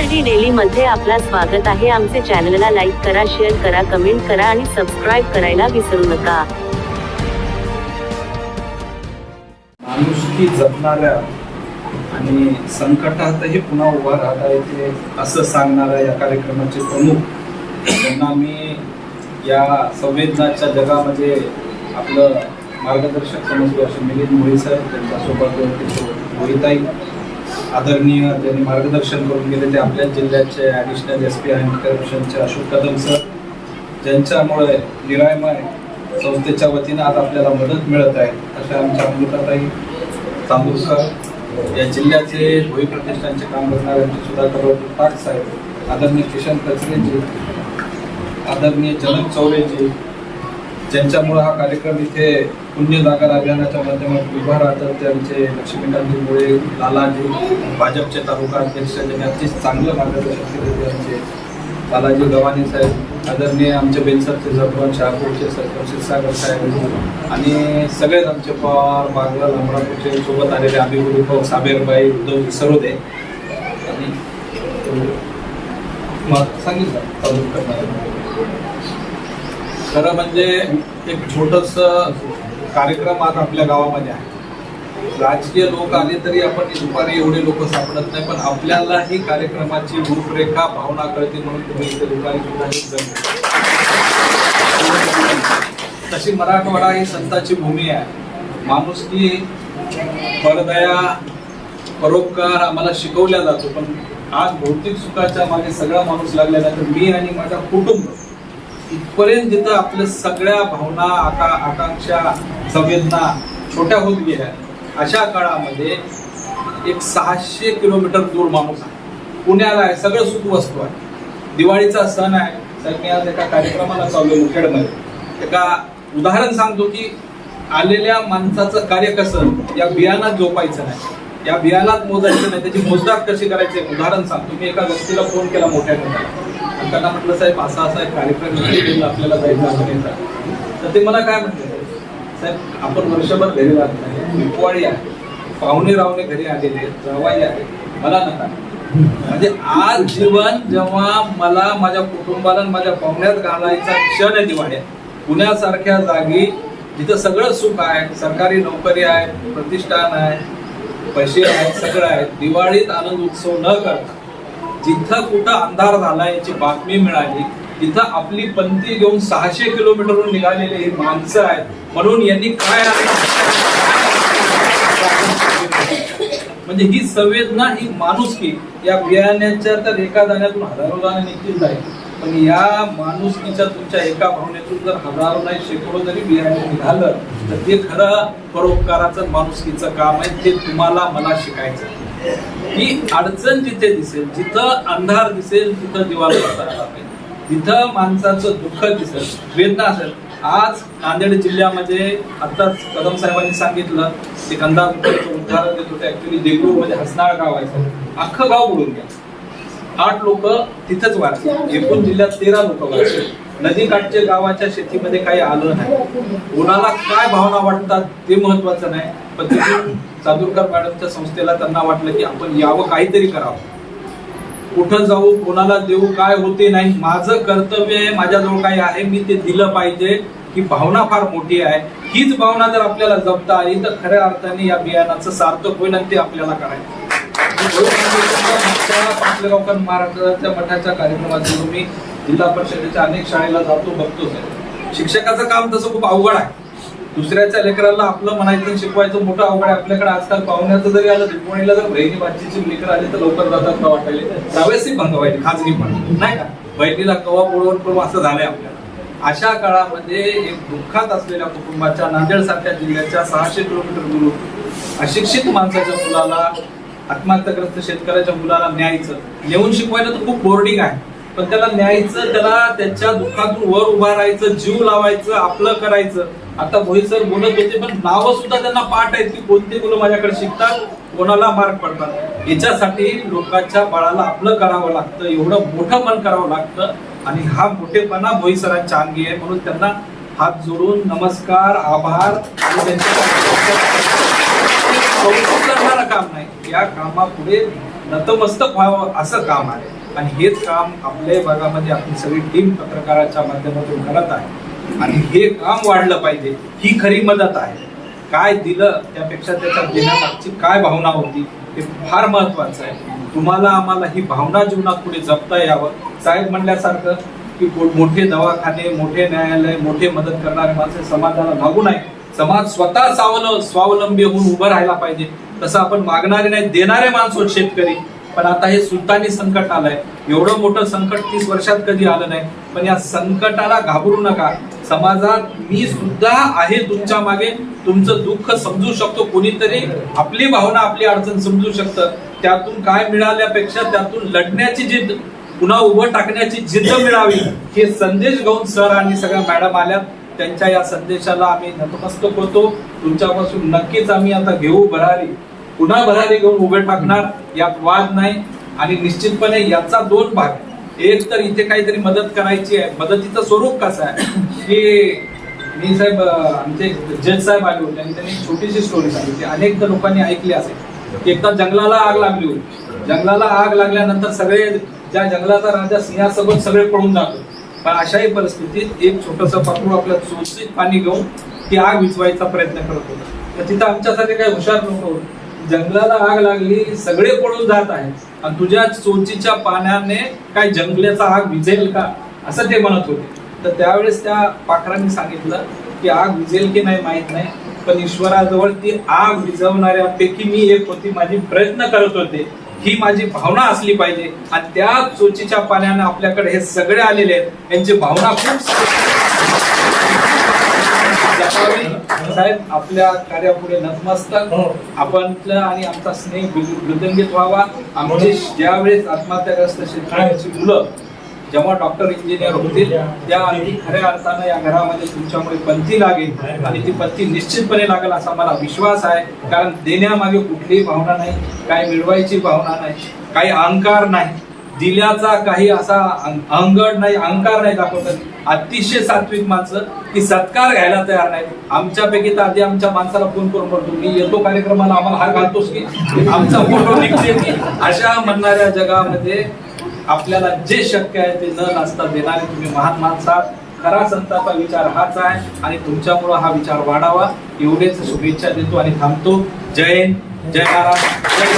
D daily मध्ये आपला स्वागत आहे. आमचे चॅनलला लाईक करा शेअर करा कमेंट करा आणि सबस्क्राईब करायला विसरू नका. माणुसकी जपणाऱ्या आणि संकटातही पुन्हा उभा राहता येते असं सांगणाऱ्या या कार्यक्रमाचे प्रमुख. त्यांना मी या संवेदनाच्या जगामध्ये आपलं मार्गदर्शक समजतो असे मिलिंद मोहित साहेब त्यांच्यासोबत मोहिताई आदरणीय त्यांनी मार्गदर्शन करून गेले ते आपल्याच जिल्ह्याचे ॲडिशनल एस पी अँड करप्शनचे अशोक कदम सर ज्यांच्यामुळे निरायमय संस्थेच्या वतीनं आज आपल्याला मदत मिळत आहे अशा आमच्या अमृताताई तांदूरकर या जिल्ह्याचे भोई प्रतिष्ठानचे काम करणाऱ्यांचे सुधाकर पाट साहेब आदरणीय किशन कचरेजी आदरणीय जनक चौरेजी ज्यांच्यामुळं हा कार्यक्रम इथे पुण्य जागर अभियानाच्या माध्यमातून उभा राहतात ते आमचे मुळे लालाजी भाजपचे तालुका अध्यक्ष त्यांनी अतिशय चांगलं मार्गदर्शन केले त्यांचे लालाजी गव्हाणे साहेब आदरणीय आमचे बेलसरचे सरपंच शहापूरचे सरपंच सागर साहेब आणि सगळेच आमचे पवार बागला लांबरापूरचे सोबत आलेले अभिगुरू साबेरबाई उद्धव सरोदे आणि मग सांगितलं खरं म्हणजे एक छोटस कार्यक्रम आज आपल्या गावामध्ये आहे. राजकीय लोक आले तरी आपण दुपारी एवढे लोक सापडत नाही पण आपल्यालाही कार्यक्रमाची रूपरेखा भावना कळते म्हणून तुम्ही इथे दुपारी तशी मराठवाडा ही संताची भूमी आहे. माणुसकी परदया परोपकार आम्हाला शिकवल्या जातो पण आज भौतिक सुखाच्या मागे सगळा माणूस लागलेला तर मी आणि माझा कुटुंब इथपर्यंत जिथं आपल्या सगळ्या भावना आका आकांक्षा संवेदना छोट्या होत गेल्या अशा काळामध्ये एक सहाशे किलोमीटर दूर माणूस आहे. पुण्याला आहे सगळं सुख वस्तू आहे. दिवाळीचा सण आहे. तर मी आज एका कार्यक्रमाला चाललो मुखेडमध्ये. एका उदाहरण सांगतो की आलेल्या माणसाचं कार्य कसं? या बियाणात जोपायचं नाही. या बियाणात मोजायचं नाही त्याची मोजदात कशी करायची? उदाहरण सांगतो मी एका व्यक्तीला फोन केला मोठ्या ठिकाणी त्यांना म्हटलं साहेब असा असा एक कार्यक्रम आपल्याला जायचं तर ते मला काय म्हटलं साहेब आपण वर्षभर घरी राहत नाही. दिवाळी आहे. पाहुणे रावणे घरी आलेले आहेत, जावाई आहे. मला नका. म्हणजे आज जीवन जेव्हा मला माझ्या कुटुंबाला माझ्या पाहुण्यात घालायचा क्षण आहे दिवाळी पुण्यासारख्या जागी जिथं सगळं सुख आहे सरकारी नोकरी आहे प्रतिष्ठान आहे पैसे आहेत सगळं आहे दिवाळीत आनंद उत्सव न करता जिथं कुठं अंधार झाला याची बातमी मिळाली तिथं आपली पंथी घेऊन सहाशे किलोमीटरवरून निघालेले ही माणसं आहेत. म्हणून यांनी काय आहे? म्हणजे ही संवेदना ही माणुसकी. या बियाण्याच्या तर एका दाण्यातून हजारो दाणे निघतील जाईल पण या माणुसकीच्या तुमच्या एका भावनेतून जर हजारो नाही शेकडो जरी बियाणे निघालं तर ते खरं परोपकाराचं माणुसकीचं काम आहे ते तुम्हाला मला शिकायचं ही अडचण जिथे दिसेल जिथं अंधार दिसेल तिथं दिवा लावता पाहिजे जिथं माणसाचं दुःख दिसेल वेदना असेल आज नांदेड जिल्ह्यामध्ये आताच कदम साहेबांनी सांगितलं ते कंदा उदाहरण देत होते ऍक्च्युली देगलूरमध्ये हसनाळ गाव आहे अख्खं गाव बुडून गेलं. आठ लोक तिथंच वाचले. एकूण जिल्ह्यात तेरा लोक वाचले. नदीकाठच्या गावाच्या शेतीमध्ये काही आलं नाही. कोणाला काय भावना वाटतात ते महत्वाचं नाही. पण तिथून चांदूरकर मॅडमच्या संस्थेला त्यांना वाटलं की आपण यावं काहीतरी करावं. कुठं जाऊ कोणाला देऊ काय होते नाही. माझं कर्तव्य आहे माझ्याजवळ काही आहे मी ते दिलं पाहिजे ही भावना फार मोठी आहे. हीच भावना जर आपल्याला जपता आली तर खऱ्या अर्थाने या बियाणाचं सार्थक होईल आणि ते आपल्याला करायचं. पाचलेगावकर महाराष्ट्राच्या मठाच्या कार्यक्रमात मी जिल्हा परिषदेच्या अनेक शाळेला जातो बघतोच शिक्षकाचं काम तसं खूप अवघड आहे. दुसऱ्याच्या लेकराला आपलं म्हणायचं शिकवायचं मोठं अवघड आहे. आपल्याकडे आजकाल पाहुण्याचं जरी आलं दिवाळीला जर बहिणी बाचीची लेकर आली तर लवकर जातात का वाटायले? त्यावेळेस बंगवायचे खाजगी पण. नाही का? बहिणीला कवा पोळवण करू असं झालंय आपल्याला. अशा काळामध्ये एक दुःखात असलेल्या कुटुंबाच्या नांदेड सारख्या जिल्ह्याच्या सहाशे किलोमीटर दूर अशिक्षित माणसाच्या मुलाला आत्महत्याग्रस्त शेतकऱ्याच्या मुलाला न्यायचं. येऊन शिकवायला तर खूप बोर्डिंग आहे. पण त्याला न्यायचं त्याला त्याच्या दुःखातून वर उभा राहायचं जीव लावायचं आपलं करायचं. आता भोई सर बोलत होते पण नावं सुद्धा त्यांना पाठ आहेत की कोणती मुलं माझ्याकडे शिकतात कोणाला मार्क पडतात. याच्यासाठी लोकांच्या बाळाला आपलं करावं लागतं एवढं मोठं मन करावं लागतं. आणि हा मोठेपणा भोई सरांच्या अंगी आहे म्हणून त्यांना हात जोडून नमस्कार आभार. आणि त्यांच्या कौतुक करणारं काम नाही. या कामापुढे नतमस्तक व्हावं असं काम आहे. आणि हेच काम आपल्या भागामध्ये आपली सगळी टीम पत्रकाराच्या माध्यमातून करत आहे. आणि हे काम वाढलं पाहिजे ही खरी मदत आहे. काय दिलं त्यापेक्षा त्याच्यात देण्यामागची काय भावना होती हे फार महत्वाचं आहे. तुम्हाला आम्हाला ही भावना जीवनात पुढे जपता यावं. साहेब म्हणल्यासारखं की मोठे दवाखाने मोठे न्यायालय मोठे मदत करणारे माणसं समाजाला लागू नाही समाज स्वतः स्वावल स्वावलंबी होऊन उभं राहायला पाहिजे. तसं आपण मागणारे नाही देणारे माणसं शेतकरी. पण आता हे सुलतानी संकट आलंय. एवढं मोठं संकट तीस वर्षात कधी आलं नाही. पण या संकटाला घाबरू नका. समाजात मी सुद्धा आहे तुमच्या मागे. तुमचं दुःख समजू शकतो. कोणीतरी आपली भावना आपली अडचण समजू शकतं. त्यातून काय मिळाल्यापेक्षा त्यातून लढण्याची जिद्द पुन्हा उभं टाकण्याची जिद्द मिळावी हे संदेश घेऊन सर आणि सगळ्या मॅडम आल्या. त्यांच्या या संदेशाला आम्ही नतमस्तक होतो तुमच्यापासून नक्कीच आम्ही आता घेऊ भरारी. पुन्हा भरारी घेऊन उभे टाकणार यात वाद नाही. आणि निश्चितपणे याचा दोन भाग. आहे. एक तर इथे काहीतरी मदत करायची आहे. मदतीचं स्वरूप कसं आहे? की मी साहेब आमचे जज साहेब आले होते आणि त्यांनी छोटीशी स्टोरी सांगितली. अनेकदा लोकांनी ऐकली असेल. की एकदा जंगलाला आग लागली होती. जंगलाला आग लागल्यानंतर सगळे ज्या जंगलाचा राजा सिंहासोबत सगळे पळून जातो पण अशाही परिस्थितीत एक छोटासा पाखरू आपल्या चोचीत पाणी घेऊन ती आग विचवायचा प्रयत्न करत. होता तर तिथं आमच्यासाठी काही हुशार नव्हतो जंगलाला आग लागली सगळे पळून जात आहेत. आणि तुझ्या चोचीच्या पाण्याने काय जंगलाचा आग विझेल का? असं ते म्हणत होते. तर त्यावेळेस त्या पाखरांनी सांगितलं की आग विझेल की नाही माहीत नाही पण ईश्वराजवळ ती आग विझवणाऱ्यापैकी मी एक होती माझी प्रयत्न करत होते. ही माझी भावना असली पाहिजे. आणि त्या चोचीच्या पाण्याने आपल्याकडे हे सगळे आलेले आहेत. यांची भावना खूप. साहेब आपल्या कार्यापुढे नतमस्तक. आपण आणि आमचा स्नेह वृद्धिंगित व्हावा. आमचे ज्यावेळेस आत्महत्याग्रस्त शेतकऱ्यांची मुलं जेव्हा डॉक्टर इंजिनियर होतील त्या अगदी खऱ्या अर्थानं या घरामध्ये तुमच्यामुळे पंथी लागेल आणि ती पंथी निश्चितपणे लागेल असा मला विश्वास आहे. कारण देण्यामागे कुठलीही भावना नाही काही मिळवायची भावना नाही काही अहंकार नाही. दिल्याचा काही असा अंगड अहंगड नाही अहंकार नाही दाखवतात अतिशय सात्विक माणसं की सत्कार घ्यायला तयार नाही आमच्यापैकी तर आधी आमच्या माणसाला फोन करून पडतो मी येतो कार्यक्रमाला आम्हाला हार घालतोस की? आमचा फोटो निघते की? अशा म्हणणाऱ्या जगामध्ये आपल्याला जे शक्य आहे ते न नसता देणारे तुम्ही महान माणसात खरा संताचा विचार हाच आहे आणि तुमच्यामुळं हा विचार वाढावा. एवढेच शुभेच्छा देतो आणि थांबतो. जय जय महाराज जय